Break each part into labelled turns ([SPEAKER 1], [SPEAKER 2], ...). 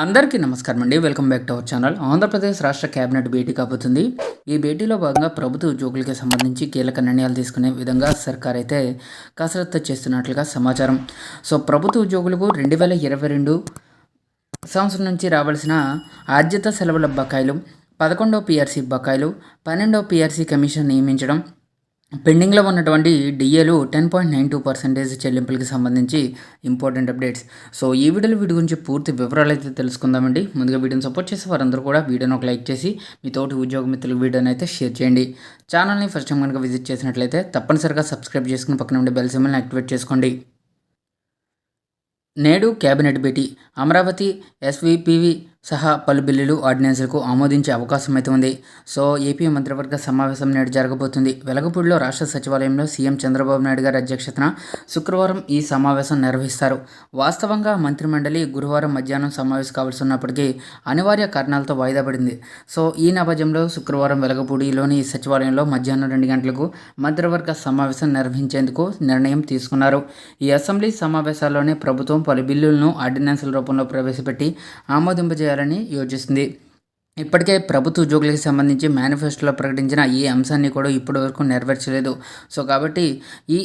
[SPEAKER 1] అందరికీ నమస్కారం అండి. Welcome back to our channel. Andhra Pradesh రాష్ట్ర కేబినెట్ భేటీ కాబోతుంది. ఈ భేటీలో భాగంగా ప్రభుత్వ ఉద్యోగులకి సంబంధించి కీలక నిర్ణయాలు తీసుకునే విధంగా సర్కార్ అయితే కసరత్తు చేస్తున్నట్లుగా సమాచారం. సో ప్రభుత్వ ఉద్యోగులకు రెండు వేల ఇరవై రెండు సంవత్సరం నుంచి రావాల్సిన ఆద్యత సెలవుల బకాయిలు పదకొండో పిఆర్సీ బకాయిలు పన్నెండో పిఆర్సీ కమిషన్ నియమించడం పెండింగ్లో ఉన్నటువంటి డిఏలు ten point nine two percentage చెల్లింపులకి సంబంధించి ఇంపార్టెంట్ అప్డేట్స్. సో ఈ వీడియోలో వీటి గురించి పూర్తి వివరాలు అయితే తెలుసుకుందామండి. ముందుగా వీడియోని సపోర్ట్ చేసే వారందరూ కూడా వీడియోని ఒక లైక్ చేసి మీ తోటి ఉద్యోగ మిత్రులకు వీడియోని అయితే షేర్ చేయండి. ఛానల్ని ఫస్ట్ టైం కనుక విజిట్ చేసినట్లయితే తప్పనిసరిగా సబ్స్క్రైబ్ చేసుకుని పక్కన ఉండే బెల్ సిమ్మల్ని యాక్టివేట్ చేసుకోండి. నేడు కేబినెట్ భేటీ అమరావతి ఎస్విపివి సహా పలు బిల్లులు ఆర్డినెన్స్లకు ఆమోదించే అవకాశం అయితే ఉంది. సో ఏపీ మంత్రివర్గ సమావేశం నేడు జరగబోతుంది. వెలగపూడిలో రాష్ట్ర సచివాలయంలో సీఎం చంద్రబాబు నాయుడు గారి అధ్యక్షతన శుక్రవారం ఈ సమావేశం నిర్వహిస్తారు. వాస్తవంగా మంత్రిమండలి గురువారం మధ్యాహ్నం సమావేశం కావాల్సి ఉన్నప్పటికీ అనివార్య కారణాలతో వాయిదా పడింది. సో ఈ నేపథ్యంలో శుక్రవారం వెలగపూడిలోని సచివాలయంలో మధ్యాహ్నం రెండు గంటలకు మంత్రివర్గ సమావేశం నిర్వహించేందుకు నిర్ణయం తీసుకున్నారు. ఈ అసెంబ్లీ సమావేశాల్లోనే ప్రభుత్వం పలు బిల్లులను ఆర్డినెన్స్ల రూపంలో ప్రవేశపెట్టి ఆమోదింపజేయాలి చేయాలని యోచిస్తుంది. ఇప్పటికే ప్రభుత్వ ఉద్యోగులకు సంబంధించి మేనిఫెస్టోలో ప్రకటించిన ఈ అంశాన్ని కూడా ఇప్పటి వరకు నెరవేర్చలేదు. సో కాబట్టి ఈ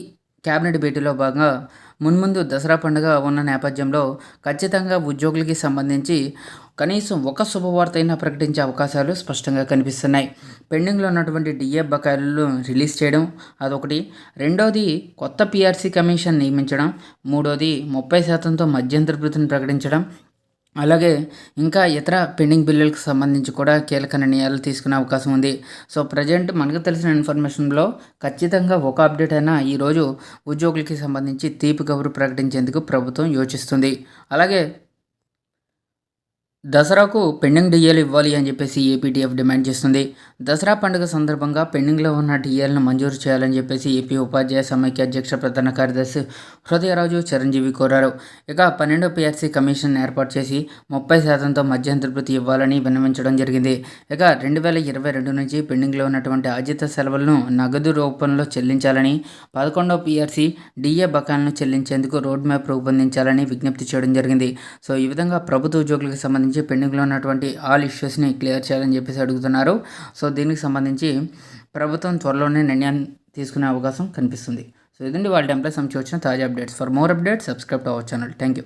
[SPEAKER 1] క్యాబినెట్ భేటీలో భాగంగా మున్ముందు దసరా పండుగ ఉన్న నేపథ్యంలో ఖచ్చితంగా ఉద్యోగులకి సంబంధించి కనీసం ఒక శుభవార్త అయినా ప్రకటించే అవకాశాలు స్పష్టంగా కనిపిస్తున్నాయి. పెండింగ్లో ఉన్నటువంటి డిఏ బకాయిలు రిలీజ్ చేయడం అదొకటి. రెండోది కొత్త పిఆర్సీ కమిషన్ నియమించడం. మూడోది ముప్పై శాతంతో మధ్యంతరభృతిని ప్రకటించడం. అలాగే ఇంకా ఇతర పెండింగ్ బిల్లులకు సంబంధించి కూడా కీలక నిర్ణయాలు తీసుకునే అవకాశం ఉంది. సో ప్రజెంట్ మనకు తెలిసిన ఇన్ఫర్మేషన్లో ఖచ్చితంగా ఒక అప్డేట్ అయినా ఈరోజు ఉద్యోగులకి సంబంధించి తీపి కబురు ప్రకటించేందుకు ప్రభుత్వం యోచిస్తుంది. అలాగే దసరాకు పెండింగ్ డిఏలు ఇవ్వాలి అని చెప్పేసి ఏపీటీఎఫ్ డిమాండ్ చేస్తుంది. దసరా పండుగ సందర్భంగా పెండింగ్లో ఉన్న డిఏలను మంజూరు చేయాలని చెప్పేసి ఏపీ ఉపాధ్యాయ సమైక్య అధ్యక్ష ప్రధాన కార్యదర్శి హృదయరాజు చిరంజీవి కోరారు. ఇక పన్నెండో పిఆర్సీ కమిషన్ ఏర్పాటు చేసి ముప్పై శాతంతో మధ్యంతర భృతి ఇవ్వాలని విన్నవించడం జరిగింది. ఇక రెండు వేల ఇరవై రెండు నుంచి పెండింగ్లో ఉన్నటువంటి ఆజిత సెలవులను నగదు రూపంలో చెల్లించాలని పదకొండో పిఆర్సీ డిఏ బకాలను చెల్లించేందుకు రోడ్ మ్యాప్ రూపొందించాలని విజ్ఞప్తి చేయడం జరిగింది. సో ఈ విధంగా ప్రభుత్వ ఉద్యోగులకు సంబంధించి సంబంధించి పెండింగ్లో ఉన్నటువంటి ఆల్ ఇష్యూస్ని క్లియర్ చేయాలని చెప్పేసి అడుగుతున్నారు. సో దీనికి సంబంధించి ప్రభుత్వం త్వరలోనే నిర్ణయం తీసుకునే అవకాశం కనిపిస్తుంది. సో ఇదండి వాళ్ళ ఎంప్లాయ్ సంబంధించి వచ్చిన తాజా updates for more updates subscribe to our channel thank you